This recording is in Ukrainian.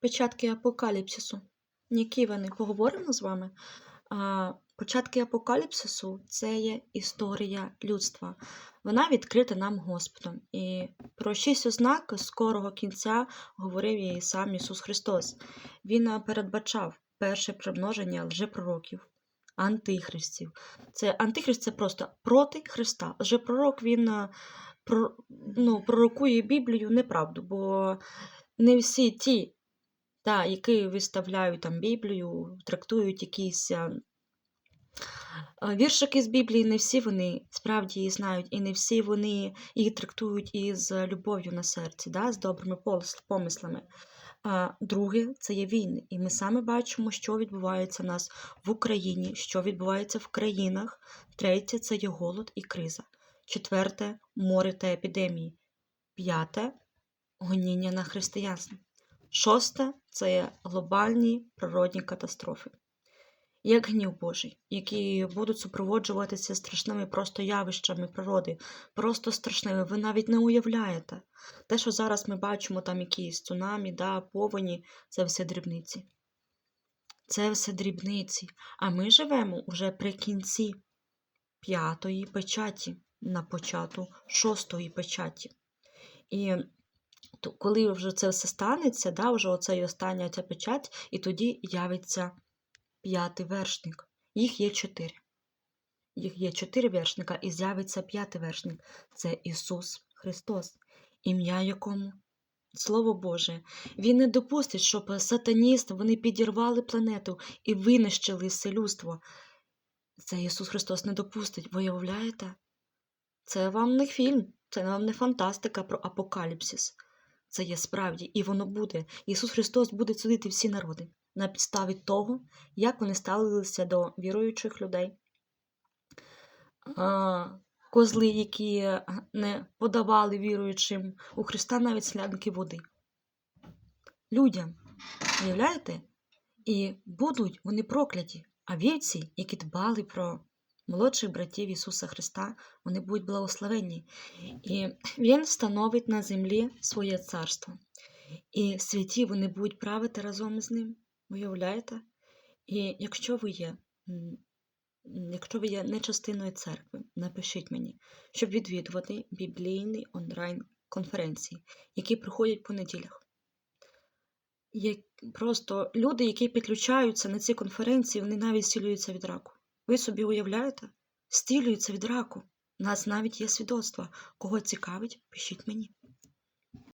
Початки апокаліпсису. Які вони? Поговоримо з вами. Початки апокаліпсису це є історія людства. Вона відкрита нам Господом. І про шість ознак скорого кінця говорив і сам Ісус Христос. Він передбачав перше примноження лжепророків, антихристів. Це антихрист це просто проти Христа. Лжепророк він ну, пророкує Біблію неправду, бо не всі ті, та, які виставляють там Біблію, трактують якісь віршики з Біблії, не всі вони справді її знають, і не всі вони її трактують із любов'ю на серці, да, з добрими помислами. А друге це є війни. І ми саме бачимо, що відбувається в нас в Україні, що відбувається в країнах. Третє це є голод і криза. Четверте море та епідемії. П'яте гоніння на християнство. Шосте це глобальні природні катастрофи, як гнів Божий, які будуть супроводжуватися страшними просто явищами природи, просто страшними. Ви навіть не уявляєте. Те, що зараз ми бачимо, там якісь цунамі, да, повені, це все дрібниці. Це все дрібниці. А ми живемо уже при кінці п'ятої печаті, на початку шостої печаті. І то, коли вже це все станеться, да, вже оце і остання ця печать, і тоді явиться п'ятий вершник. Їх є чотири. Їх є чотири вершника, і з'явиться п'ятий вершник. Це Ісус Христос, ім'я якому Слово Боже, Він не допустить, щоб сатаністи вони підірвали планету і винищили все людство. Це Ісус Христос не допустить. Ви уявляєте? Це вам не фільм, це вам не фантастика про апокаліпсис. Це є справді, і воно буде. Ісус Христос буде судити всі народи на підставі того, як вони ставилися до віруючих людей. Козли, які не подавали віруючим у Христа навіть слянки води. Людям, уявляєте? І будуть вони прокляті, а вівці, які дбали про молодших братів Ісуса Христа, вони будуть благословенні. І Він встановить на землі своє царство. І святі вони будуть правити разом з ним. Уявляєте? І якщо ви є, якщо ви є не частиною церкви, напишіть мені, щоб відвідувати біблійні онлайн-конференції, які проходять по неділях. Є просто люди, які підключаються на ці конференції, вони навіть зцілюються від раку. Ви собі уявляєте? Стілюються від раку. У нас навіть є свідоцтва. Кого цікавить, пишіть мені.